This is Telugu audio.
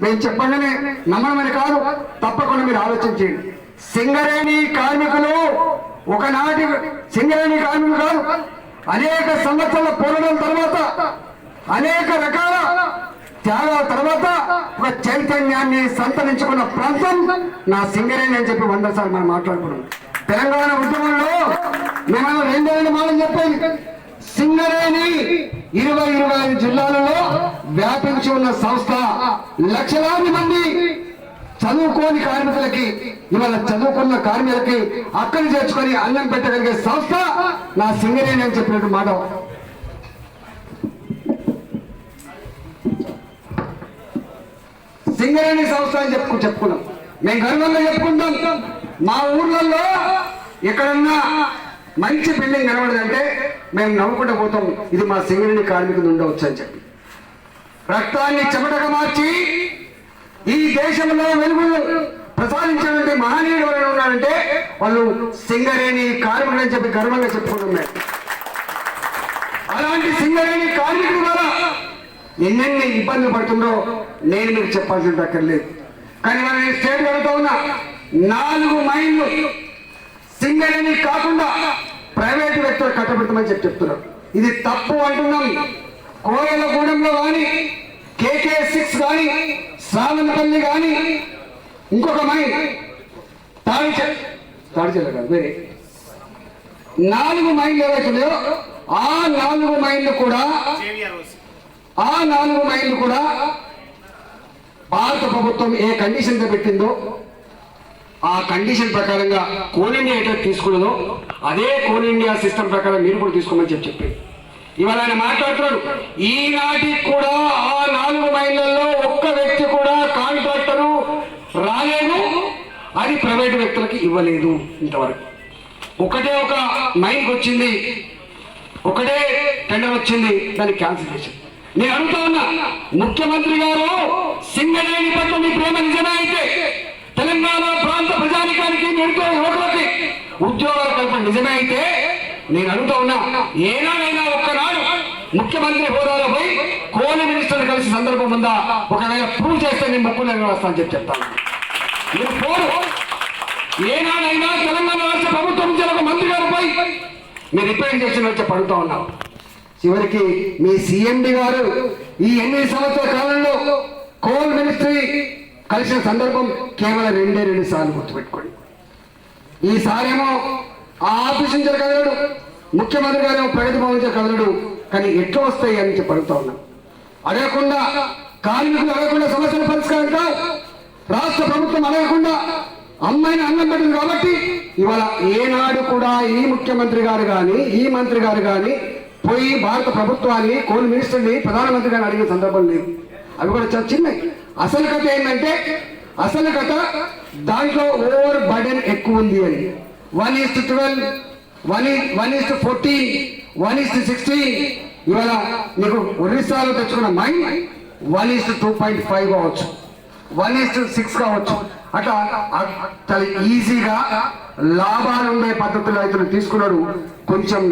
మేము చెప్పగానే నమ్మడమని కాదు తప్పకుండా మీరు ఆలోచించండి సింగరేణి కార్మికులు ఒకనాటి సింగరేణి కార్మికులు కాదు అనేక సంవత్సరాల పోరాటం తర్వాత అనేక రకాల త్యాగాల తర్వాత ఒక చైతన్యాన్ని సంతరించుకున్న ప్రాంతం నా సింగరేణి అని చెప్పి వంద సార్లు మనం మాట్లాడుకున్నాం. తెలంగాణ ఉద్యమంలో మేము రెండేళ్ళు మాటలు చెప్పేది. సింగరేణి ఇరవై ఇరవై ఐదు జిల్లాలలో వ్యాపించి ఉన్న సంస్థ లక్షలాది మంది చదువుకోని కార్మికులకి ఇవాళ చదువుకున్న కార్మికులకి అక్కడి చేర్చుకొని అన్నం పెట్టగలిగే సంస్థ నా సింగరేణి అని చెప్పినట్టు మాట. సింగరేణి సంస్థ అని చెప్పుకు చెప్పుకున్నాం. మేము గర్వంగా చెప్పుకుంటాం. మా ఊర్లలో ఎక్కడన్నా మంచి బిల్డింగ్ కనబడదంటే మేము నవ్వుకుంటూ పోతాం. ఇది మా సింగరేణి కార్మికులు ఉండవచ్చు అని చెప్పి. రక్తాన్ని చెమటగా మార్చి ఈ దేశంలో వెలుగులు ప్రసాదించినటువంటి మహనీయుడు ఎవరైనా ఉన్నారంటే వాళ్ళు సింగరేణి కార్మికులు అని చెప్పి గర్వంగా చెప్పుకుంటున్నారు అలాంటి సింగరేణి కార్మికుడు వల్ల ఎన్నెన్ని ఇబ్బందులు పడుతుందో నేను మీకు చెప్పాల్సిన అక్కర్లేదు. కానీ మనం నేను స్టేట్ అడుగుతా ఉన్న నాలుగు మైళ్ళు సింగరేణి కాకుండా ప్రైవేట్ వ్యక్తులు కట్టబెడతామని చెప్పి చెప్తున్నారు. ఇది తప్పు అంటున్నాం. కోయలగూడెంలో కానీ కానీ శ్రావణపల్లి కానీ ఇంకొక మై తాడిచెల్ తాడిచెల్ల కాదు వేరే. నాలుగు మైళ్ళు ఏవైతే ఆ నాలుగు మైళ్ళు కూడా ఆ నాలుగు మైళ్ళు కూడా భారత ప్రభుత్వం ఏ కండిషన్తో పెట్టిందో ఆ కండిషన్ ప్రకారంగా కోల్ ఇండియా ఎట్లా తీసుకున్నదో అదే కోల్ ఇండియా సిస్టమ్ ప్రకారం మీరు కూడా తీసుకోమని చెప్పి చెప్పి ఇవాళ ఆయన మాట్లాడుతున్నాడు. ఈనాటికి కూడా ఆ నాలుగు మైళ్ళల్లో ఒక్క వ్యక్తి కూడా కాంట్రాక్టరు రాలేదు. అది ప్రైవేట్ వ్యక్తులకి ఇవ్వలేదు ఇంతవరకు. ఒకటే ఒక మైన్కి వచ్చింది. ఒకటే టెండర్ వచ్చింది. దాన్ని క్యాన్సిల్ చేసింది నేను అడుగుతా ఉన్నా ముఖ్యమంత్రి గారు సింగరేణి పట్ల మీ ప్రేమ నిజమే అయితే తెలంగాణ ప్రాంత ప్రజానికానికి నిరుద్యోగ యువకులకి ఉద్యోగాల కల్పన నిజమే అయితే నేను అడుగుతా ఉన్నా ఏనాడైనా ఒక్కనాడు ముఖ్యమంత్రి హోదాలో పోయి కోలి మినిస్టర్ కలిసి సందర్భం ఉందా? ఒకవేళ ప్రూవ్ చేస్తే నేను ముక్కులు వస్తాను చెప్పి చెప్తాను. మీరు పోరు. ఏనాడైనా తెలంగాణ రాష్ట్ర ప్రభుత్వం నుంచి ఒక మంత్రి గారు పోయి మీరు రిపేర్ చేసిన వచ్చి పడుతూ ఉన్నాం. చివరికి మీ సిఎండి గారు ఈ ఎనిమిది సంవత్సరాల కాలంలో కోల్ మినిస్ట్రీ కలిసిన సందర్భం కేవలం రెండే రెండు సార్లు గుర్తుపెట్టుకోండి. ఈసారేమో ఆ ఆఫీస్ నుంచి కదలడు. ముఖ్యమంత్రి గారు ప్రగతి భవన్ కదలడు. కానీ ఎట్లా వస్తాయి అని చెప్పి అడుగుతా ఉన్నాం. అడగకుండా కార్మికులు అడగకుండా సమస్యలు పరిష్కారం కావు రాష్ట్ర ప్రభుత్వం అడగకుండా అమ్మాయిని అన్నం పెట్టింది కాబట్టి ఇవాళ ఏనాడు కూడా ఈ ముఖ్యమంత్రి గారు కానీ ఈ మంత్రి గారు కానీ పోయి భారత ప్రభుత్వాన్ని కోల్ మినిస్టర్ని ప్రధానమంత్రి గారిని అడిగిన సందర్భం లేదు. అవి కూడా చాలా చిన్నవి. అసలు కథ ఏంటంటే అసలు కథ దాంట్లో ఓవర్ బర్డెన్ ఎక్కువ ఉంది అని. One is to twelve one one is to fourteen one is to sixteen ఇవాళ మీకు ఒరిస్సాలో తెచ్చుకున్న mind one is to two point five కావచ్చు. వన్ ఈస్ టు సిక్స్ కావచ్చు. అట్లా చాలా ఈజీగా లాభాలు ఉండే పద్ధతులు రైతులు తీసుకున్నాడు. కొంచెం